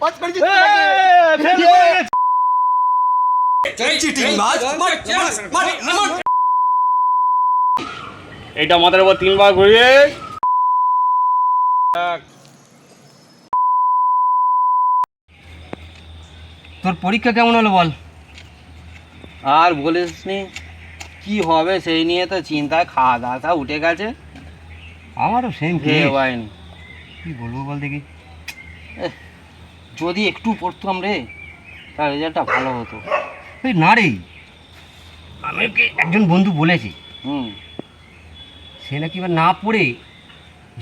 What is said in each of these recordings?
Pass করে মার এইটা মাথার উপর তিনবার ঘুরিয়ে। তোর পরীক্ষা কেমন হলো বল? আর বলিস নি কি হবে সেই নিয়ে তো চিন্তায় খাওয়া দাওয়া উঠে গেছে। আমারও সেম খেয়ে পাইনি কি বলব বল দেখি। যদি একটু পড়তাম রে তার রেজাল্টটা ভালো হতো। এই না রে আমাকে একজন বন্ধু বলেছে। হুম। সে নাকি এবার না পড়ে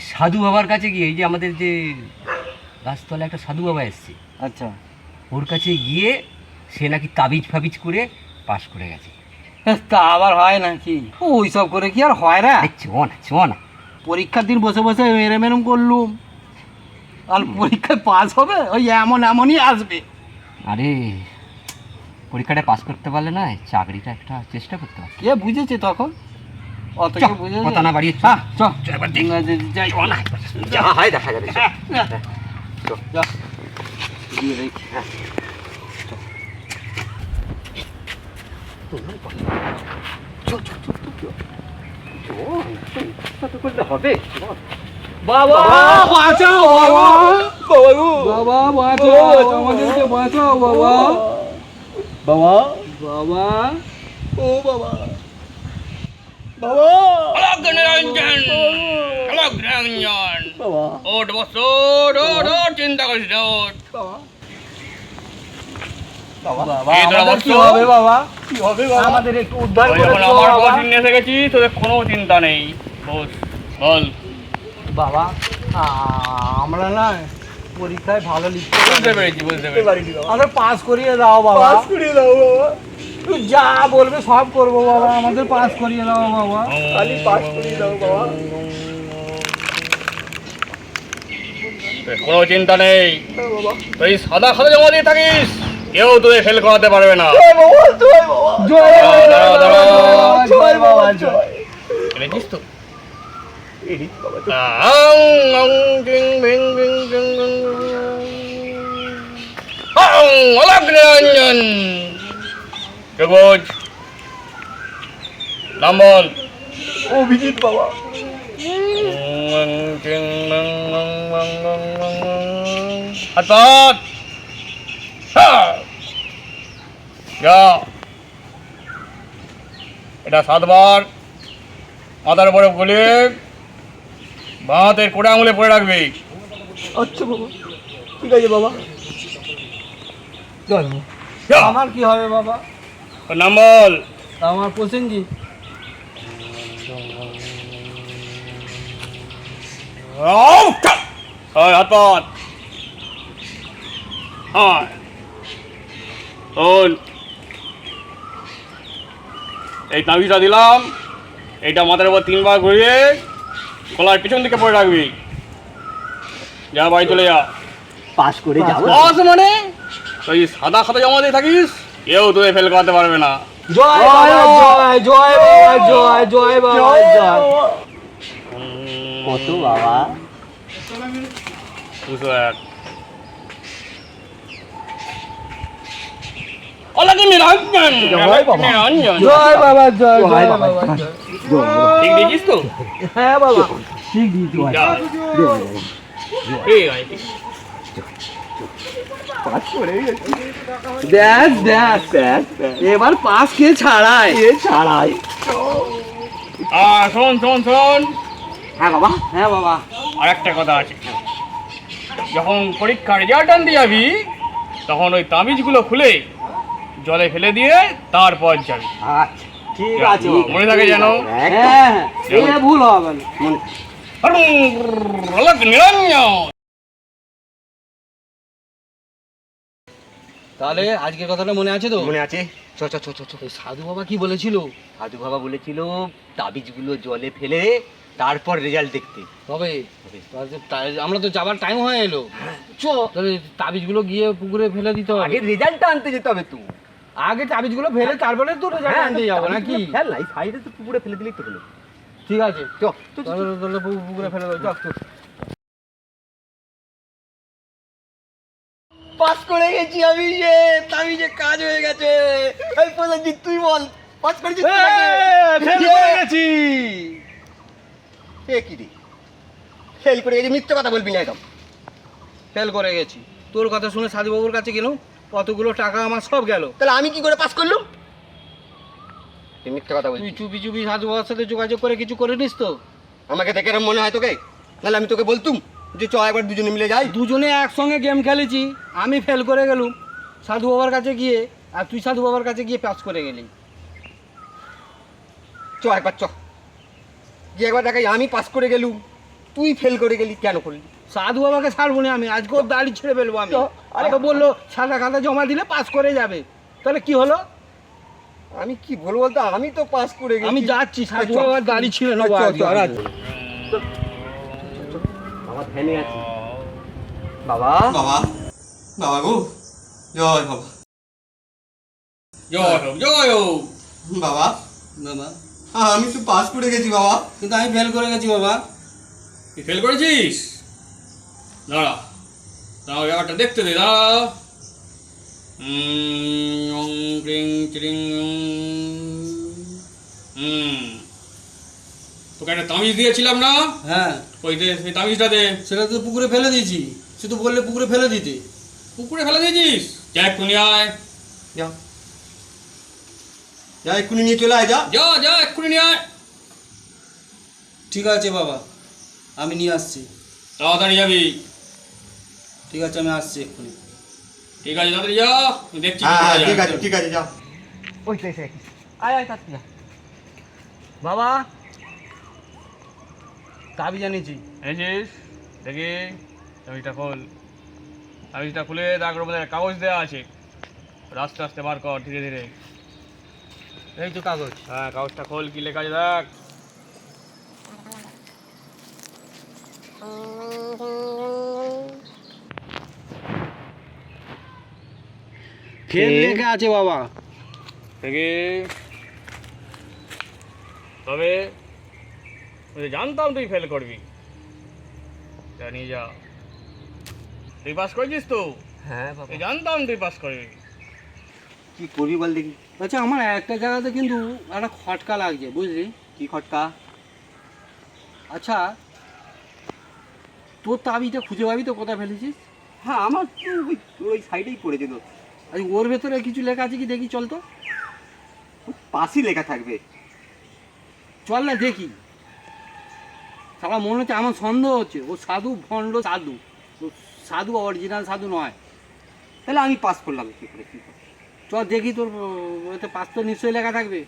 সাধু বাবার কাছে গিয়ে এই যে আমাদের যে গাছতলা একটা সাধু বাবা এসছে আচ্ছা। ওর কাছে গিয়ে সে নাকি তাবিজ ফাবিজ করে পাশ করে গেছে। তা আবার হয় নাকি? ওই সব করে কি আর হয় না চ না চ না। পরীক্ষার দিন বসে বসে এরম এরম করলুম। আর পরীক্ষায় পাস হবে ওই এমন এমনই আসবে আরে পরীক্ষাটা পাস করতে পারলে না চাকরিটা একটা চেষ্টা করতে পারত কে বুঝেছে তখন অত কি বুঝেছে কথা না বাড়িয়ে চ। হ্যাঁ, চ এবার। যাই, যা হয় দেখা যাবে চ। যা। হ্যাঁ বাবা বাঁচাও বাবা বাবা। বাঁচাও আমাদেরকে বাঁচাও বাবা। বাবা। বাবা। ও বাবা। বাবা। অলক নিরঞ্জন অলক নিরঞ্জন বাবা। ওট বস ওট ওট ওট চিন্তা করিস না ওট বাবা। আমাদের কি বসো। হবে বাবা? কি হবে বাবা? আমাদের একটু উদ্ধার ওই করে যখন দিও আমার বাবা। বস নিয়ে এসে গেছি তোদের কোনো চিন্তা নেই। বল। বাবা আমরা না পরীক্ষায় ভালো লিখতে বুঝতে পেরেছি বুঝতে পেরেছি। আমাদের পাস করিয়ে দাও বাবা। পাস করিয়ে দাও বাবা। তুই যা বলবে সব করব বাবা আমাদের পাস করিয়ে দাও বাবা। খালি পাস করিয়ে দাও বাবা। কোনো চিন্তা নেই। তুই সাদা খাতা জমা দিয়ে থাকিস। কেউ তোদের ফেল করাতে পারবে না। জয় দাঁড়াও, দাঁড়াও। জয় বাবা জয় এনেছিস তো আং, আং, টিং, বিং, বিং, টিং, বিং, বিং। বল অভিজিৎ বাবা। আং, টিং, আং, আং, আং, আং, আং, আং। হাত পাত। হ্যাঁ। যা। এটা সাতবার। মাথার উপরে গুলিয়ে বাঁ হাতের কোড়ে আঙুলে পড়ে রাখবি। আচ্ছা বাবা। ঠিক আছে বাবা। যা। আমার কি হবে বাবা? নাম বল। আমার প্রসেনজিৎ হয় হাত পাত হয়। এই তাবিজটা দিলাম। এইটা মাথার উপর তিনবার ঘুরিয়ে গলার পিছন দিকে পড়ে রাখবি। যা বাড়ি চলে যা। পাস করে যাব। বস মানে? তুই সাদা খাতা জমা দিয়ে থাকিস? কেউ তোদের ফেল করাতে পারবে না। জয় বাবা জয় জয় বাবা জয় জয় বাবা জয় কত বাবা? দুশো এক। অলকে নিরঞ্জন জয় বাবা। নিরঞ্জন জয় বাবা জয় জয় বাবা ঠিক দিয়েছিস তো? হ্যাঁ বাবা। ঠিক আছে। দেখ দেখ এবার পাস কে ছাড়ায় ছাড়াই। আর শোন শোন শোন। হ্যাঁ বাবা। হ্যাঁ বাবা। আর একটা কথা আছে। যখন পরীক্ষার রেজাল্ট আনতে যাবি তখন ওই তাবিজগুলো খুলে জলে ফেলে দিয়ে তারপর যাবি। আচ্ছা ঠিক আছে। মনে থাকে যেন? হ্যাঁ হ্যাঁ। ভুল হবে না। তাহলে আজকের কথাটা মনে আছে তো? মনে আছে। চ চ চ চ চ। সাধু বাবা কি বলেছিল? সাধু বাবা বলেছিল তাবিজগুলো জলে ফেলে তারপর রেজাল্ট দেখতে। তবে আমরা তো যাবার টাইম হয়ে এলো। চ তাহলে তাবিজগুলো গিয়ে পুকুরে ফেলে দিতে হবে। আগে রেজাল্টটা আনতে যেতে হবে তো। আগে তাবিজগুলো ফেলে তারপরে তো রেজাল্ট আনতে যাব নাকি? হ্যাঁ সাইডে তো পুকুরে ফেলে দিলেই তো হলো। ঠিক আছে। চ চ, চ, চ। তাহলে তাহলে পুকুরে ফেলে দাও। চল, পাস করে গেছি আমি যে আমি যে কাজ হয়ে গেছে। এই প্রধানজি তুই বল পাস করেছিস? ফেল! করে গেছি। এ কি রে? ফেল করে গেছি মিথ্যে কথা বলবি না একদম। ফেল করে গেছি। তোর কথা শুনে সাধুবাবুর কাছে গেলাম কতগুলো টাকা আমার সব গেল। তাহলে আমি কি করে পাস করলাম? তুই মিথ্যে কথা তুই বলছিস চুপি চুপি সাধুবাবার সাথে যোগাযোগ করে কিছু করে নিস তো। আমাকে দেখে এরম মনে হয় তোকে? নাহলে আমি তোকে বলতুম। যে চ একবার দুজনে মিলে যাই। দুজনে একসঙ্গে গেম খেলেছি আমি ফেল করে গেলুম সাধু বাবার কাছে গিয়ে আর তুই সাধু বাবার কাছে গিয়ে পাস করে গেলি। চ একবার চ। যে একবার দেখাই আমি পাস করে গেলুম তুই ফেল করে গেলি কেন করলি? সাধু বাবাকে ছাড়বো না আমি আজকে ওর দাড়ি ছেড়ে ফেলব আমি। আরে বলল সাদা খাতা জমা দিলে পাস করে যাবে। তাহলে কি হলো? আমি কি বলব বলতো আমি তো পাস করে গেছি। আমি যাচ্ছি সাধু বাবার দাড়ি ছিঁড়ে নেব চ, চ, আজকে। রাজ। বাবা ধ্যানে আছি। বাবা? বাবা? বাবা গো? জয় বাবা। জয় হোক জয় হোক। বাবা বাবা। আমি তো পাস করে গেছি বাবা। কিন্তু আমি ফেল করে গেছি বাবা। তুই ফেল করেছিস? দাঁড়া। দাঁড়া ব্যাপারটা দেখতে দে দাঁড়া। তোকে একটা তামিজ দিয়েছিলাম না? হ্যাঁ। ওই দে সেই দে সেটা তো পুকুরে ফেলে দিয়েছি। শুধু বললে পুকুরে ফেলে দিতে। পুকুরে ফেলে দিয়েছিস? যা এক্ষুনি আয়। যা। যা এক্ষুনি নিয়ে চলে আয় যা। যা যা এক্ষুনি নিয়ে আয়। ঠিক আছে বাবা আমি নিয়ে আসছি। তাড়াতাড়ি যাবি। ঠিক আছে আমি আসছি এক্ষুনি। ঠিক আছে তাড়াতাড়ি যা। দেখছি হ্যাঁ হ্যাঁ। ঠিক আছে ঠিক আছে যা। ওই তো আয় আয় তাড়াতাড়ি আয়। বাবা তাবি জানিয়েছি। এনেছিস দেখি তামিজটা খোল। তামিজটা খুলে তারপর মধ্যে কাগজ দেওয়া আছে। ওটা আস্তে আস্তে বার কর ধীরে ধীরে। এই তো কাগজ। হ্যাঁ কাগজটা খোল কি লেখা আছে দেখ। ফেল লেখা আছে বাবা। দেখি। তবে জানতাম তুই ফেল করবি। জানি যা। তুই পাস করেছিস তো? হ্যাঁ বাবা। জানতাম তুই পাস করবি। কি করবি বল দেখি। আচ্ছা আমার একটা জায়গাতে কিন্তু একটা খটকা লাগছে বুঝলি? কি খটকা? আচ্ছা তোর তাবিটা খুঁজে পাবি তো কোথায় ফেলেছিস? হ্যাঁ আমার তো ওই তোর ওই সাইডেই পড়েছে তো আচ্ছা ওর ভেতরে কিছু লেখা আছে কি দেখি চল তো। পাশই লেখা থাকবে। চল না দেখি। সারা মনে হচ্ছে আমার সন্দেহ হচ্ছে। ও সাধু ভণ্ড সাধু। সাধু অরিজিনাল সাধু নয়। তাহলে আমি পাস করলাম কী করে কী করে? চ দেখি তোর ওতে পাঁচ তো নিশ্চয়ই লেখা থাকবে।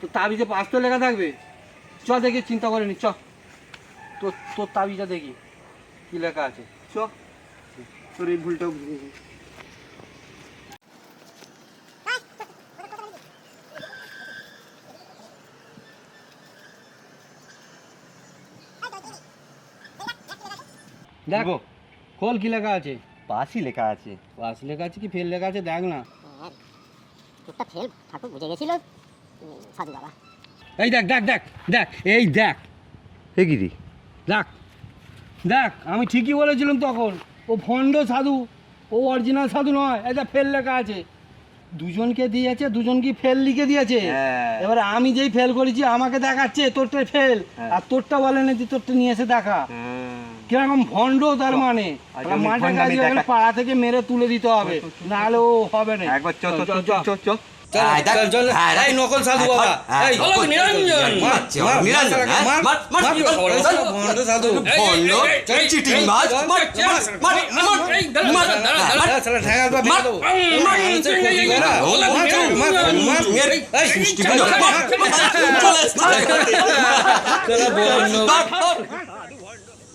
তোর তাবিজে পাঁচ তো লেখা থাকবে। চ দেখি, চিন্তা করে নি, চ। তোর তোর তাবিজটা দেখি, কী লেখা আছে। চ। তোর এই ভুলটাও দেখ? খোল কি লেখা আছে? পাশই লেখা আছে। পাঁচ লেখা আছে কি ফেল লেখা আছে দেখ না। চোখটা ফেল ঠাকুর বুঝে গেছিল। সাধু বাবা। এই দেখ দেখ দেখ দেখ এই দেখ। হে গিরি দেখ দেখ আমি ঠিকই বলেছিলাম তখন ও ভণ্ড সাধু ও অরিজিনাল সাধু নয় এটা ফেল লেখা আছে। দুজনকে দিয়েছে দুজনকে ফেল লিখে দিয়েছে? হ্যাঁ। এবারে আমি যেই ফেল করেছি আমাকে দেখাচ্ছে তোরটা ফেল। হ্যাঁ। আর তোরটা বলে না যে তোরটা নিয়ে এসে দেখা। কীরকম ভণ্ড তার মানে মাঠে কাজে পাড়া থেকে মেরে তুলে দিতে হবে নাহলে ও হবে না একবার। হ্যাঁ, নকল সাধু হ্যাঁ, বাবা হ্যাঁ, নিরঞ্জন হ্যাঁ? চল। ভণ্ড সাধু চিটিং